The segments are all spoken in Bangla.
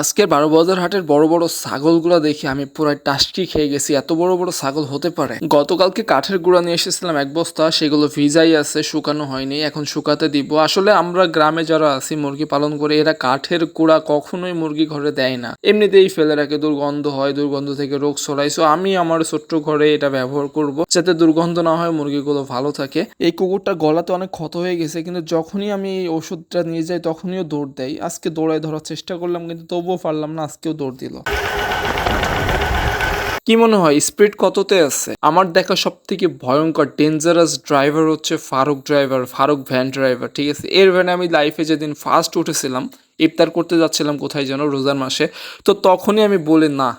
আজকের বারো বাজার হাটের বড় বড় ছাগলগুলো দেখে আমি পুরাই টাস্কি খেয়ে গেছি। এত বড় বড় ছাগল হতে পারে। গতকালকে কাঠের গুঁড়া নিয়ে এসেছিলাম এক বস্তা, সেগুলো ভিজাই আছে, শুকানো হয়নি, এখন শুকাতে দিব। আসলে আমরা গ্রামে যারা আছি, মুরগি পালন করে, এরা কাঠের গুঁড়া কখনোই মুরগি ঘরে দেয় না। এমনিতেই ফেলে রাখে, দুর্গন্ধ হয়, দুর্গন্ধ থেকে রোগ ছড়ায়। সো আমি আমার ছোট্ট ঘরে এটা ব্যবহার করব, যাতে দুর্গন্ধ না হয়, মুরগিগুলো ভালো থাকে। এই কুকুরটা গলাতে অনেক ক্ষত হয়ে গেছে, কিন্তু যখনই আমি ওষুধটা নিয়ে যাই, তখনই দৌড় দেয়। আজকে দৌড়ায় ধরার চেষ্টা করলাম, কিন্তু তবুও পারলাম না, আজকেও দৌড় দিল। কি মনে হয়, স্পিড কততে আছে? আমার দেখা সব থেকে ভয়ঙ্কর ডেঞ্জারাস ড্রাইভার হচ্ছে Faruk driver Faruk van driver ঠিক আছে? এর ভ্যানে আমি লাইফে যেদিন ফার্স্ট উঠেছিলাম, ইফতার করতে যাচ্ছিলাম কোথায় যেন রোজার মাসে, তো তখনই আমি বলে, না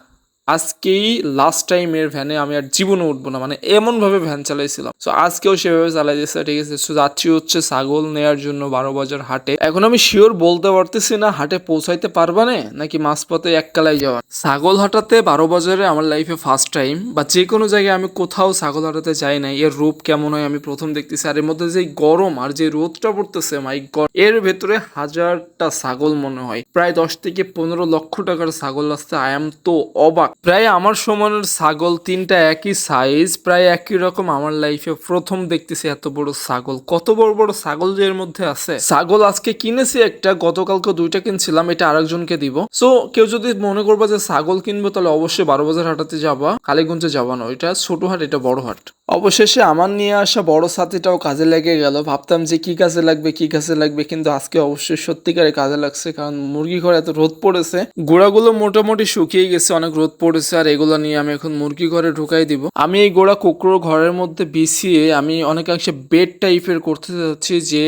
আজকেই লাস্ট টাইম এর ভ্যানে আমি আর জীবনে উঠবো না মানে এমনভাবে ভ্যান চালাইছিলাম। তো আজকেও সেভাবে চালাই দিচ্ছে ঠিক আছে? তো যাচ্ছি হচ্ছে ছাগল নেয়ার জন্য বারো বাজার হাটে। এখন আমি শিওর বলতে পারতেছি না, হাটে পৌঁছাইতে পারবা না, নাকি মাঝপথে এককালাই যাওয়া? ছাগল হাটাতে বারো বাজারে আমার লাইফে ফার্স্ট টাইম বা যে কোনো জায়গায় আমি কোথাও ছাগল হাটাতে যাই নাই, এর রূপ কেমন হয় আমি প্রথম দেখতেছি। আর এর মধ্যে যে গরম আর যে রোদটা পড়তেছে মাই এর ভেতরে হাজারটা ছাগল মনে হয়। প্রায় দশ থেকে পনেরো লক্ষ টাকার ছাগল আসছে আই এম তো অবাক। প্রায় আমার সমানের ছাগল তিনটা একই সাইজ প্রায় একই রকম আমার লাইফে প্রথম দেখতেছি এত বড় ছাগল। কত বড় বড় ছাগল যে এর মধ্যে আছে। ছাগল আজকে কিনেছি একটা, গতকালকে দুইটা কিনছিলাম, এটা আরেকজনকে দিব। সো কেউ যদি মনে করবা যে ছাগল কিনবো, তাহলে অবশ্যই বারো বাজার হাটাতে যাবা, কালীগঞ্জে যাবা না এটা ছোট হাট এটা বড় হাট অবশেষে আমার নিয়ে আসা বড় সাথীটাও কাজে লেগে গেল। ভাবতাম যে কি কাজে লাগবে, কি কাজে লাগবে, কিন্তু আজকে অবশ্যই সত্যিকারে কাজে লাগছে, কারণ মুরগি ঘরে এত রোদ পড়েছে। গোড়াগুলো মোটামুটি শুকিয়ে গেছে, অনেক রোদ পড়েছে, আর এগুলো নিয়ে আমি এখন মুরগি ঘরে ঢুকাই দিব। আমি এই গোড়া কুকুরো ঘরের মধ্যে বিছিয়ে আমি অনেকাংশে বেড টাইপের করতে চাচ্ছি যে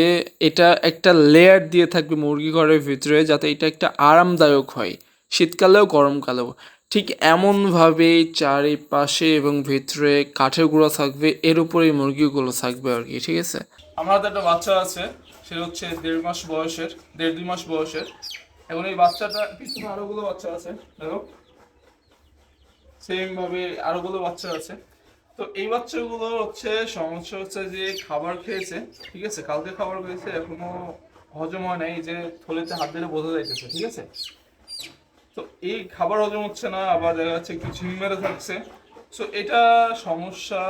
এটা একটা লেয়ার দিয়ে থাকবে মুরগি ঘরের ভিতরে, যাতে এটা একটা আরামদায়ক হয়। শীতকালেও গরমকালেও। ঠিক এমনভাবেই চারিপাশে এবং ভিতরে কাঠের গুঁড়ো থাকবে, এর উপরেই মুরগিগুলো থাকবে আর কি, ঠিক আছে? আমার একটা বাচ্চা আছে, সে হচ্ছে দেড় মাস বয়সের, দেড় দুই মাস বয়সের। এখন এই বাচ্চাটা, পিছনে আরোগুলো বাচ্চা আছে, দেখো। সেম ভাবে আরোগুলো বাচ্চা আছে। তো এই বাচ্চাগুলো হচ্ছে, সমস্যা হচ্ছে যে খাবার খেয়েছে, ঠিক আছে? কালকে খাবার খেয়েছে, এখনও হজম হয় নাই যে থলিতে হাত দিলে বোঝা যাইতেছে, ঠিক আছে? তো এই খাবার হজম হচ্ছে না, আবার দেখা যাচ্ছে একটু ঝিম মেরে থাকছে। সো এটা সমস্যা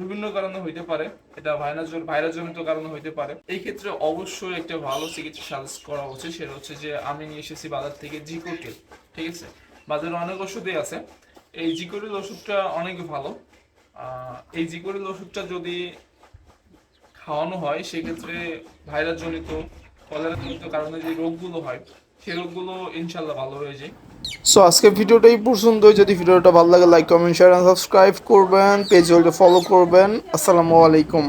বিভিন্ন কারণে হইতে পারে। এটা ভাইরাস ভাইরাস জনিত কারণে হইতে পারে। এই ক্ষেত্রে অবশ্যই একটা ভালো চিকিৎসা সাজেস্ট করা উচিত। সেটা হচ্ছে যে, আমি নিয়ে এসেছি বাজার থেকে জিকোটিল, ঠিক আছে? বাজারে অনেক ওষুধই আছে। এই জিকোটিল ওষুধটা অনেক ভালো। এই জিকোটিল ওষুধটা যদি খাওয়ানো হয়, সেক্ষেত্রে ভাইরাস জনিত কলেরা জনিত কারণে যে রোগগুলো হয় সেই রোগগুলো ইনশাল্লাহ ভালো হয়ে যায়। সো আজকের ভিডিওটা এই পর্যন্তই। যদি ভিডিওটা ভালো লাগে লাইক কমেন্ট শেয়ার সাবস্ক্রাইব করবেন। পেজ হলে ফলো করবেন। আসসালামু আলাইকুম।